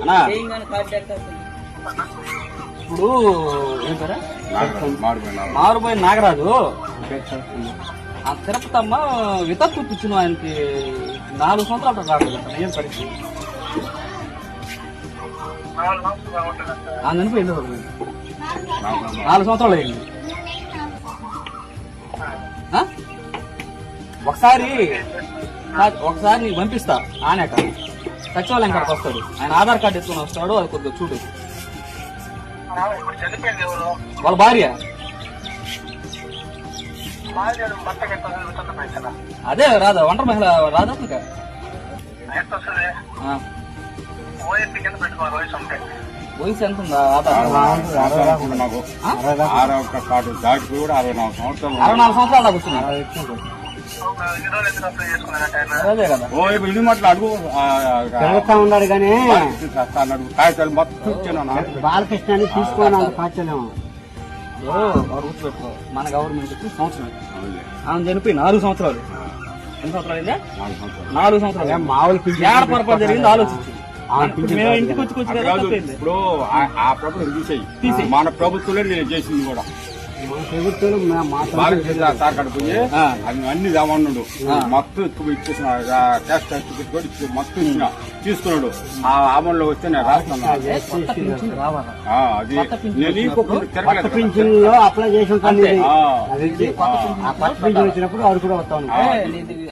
అన్నా? ఇప్పుడు ఏం పేరా? నాగరాజు, ఆ తిరుపతమ్మ వితత్తు కూర్చున్న ఆయనకి నాలుగు సంవత్సరాలు రాలేదు ఏం పరిస్థితి. నాగరాజు. నాలుగు సంవత్సరాలు అయింది. ఆ? ఒకసారి ఒకసారి నీకు పంపిస్తా. ఆనేక సచివాలయం కాడికి వస్తాడు. ఆయన ఆధార్ కార్డు ఎత్తుకుని వస్తాడు అది కొద్దిగా చూడు. వాళ్ళ భార్య? అదే రాదా ఒంటరి మహిళ రాదా ఇంకా? వయసు ఎంత ఉందా అరవై నాలుగు. సంవత్సరాలు దాకా వచ్చింది ఇది మాటలు అడుగు. తిరుగుతా ఉన్నాడు కానీ బాలకృష్ణ మొత్తం ఇచ్చాను తీసుకొని అంత కాచలేము మన గవర్నమెంట్ సంవత్సరం. ఆమె చనిపోయి నాలుగు సంవత్సరాలు. ఎన్ని సంవత్సరాలు నాలుగు సంవత్సరాలు. మామూలు ఏడ పొరపాటు జరిగింది ఆలోచించు. ఆ, ఇప్పుడు ఆ- ప్రభుత్వం తీసేయి. తీసేయ్. మన ప్రభుత్వంలో నేను చేసింది కూడా. పోయి అన్ని దేమన్నాడు ఆ. మొత్తం ఎక్కువ ఇచ్చేసిన క్యాష్ సర్టిఫికెట్ కూడా ఇచ్చి మొత్తం ఇచ్చిన తీసుకున్నాడు. ఆ అమల్లో వస్తే నేను రాస్తున్నా. కొత్త పింఛన్ రావాలా ఆ, అది నేను తిరగలేదు అప్లై చేసి వచ్చినప్పుడు అది కూడా వస్తాను.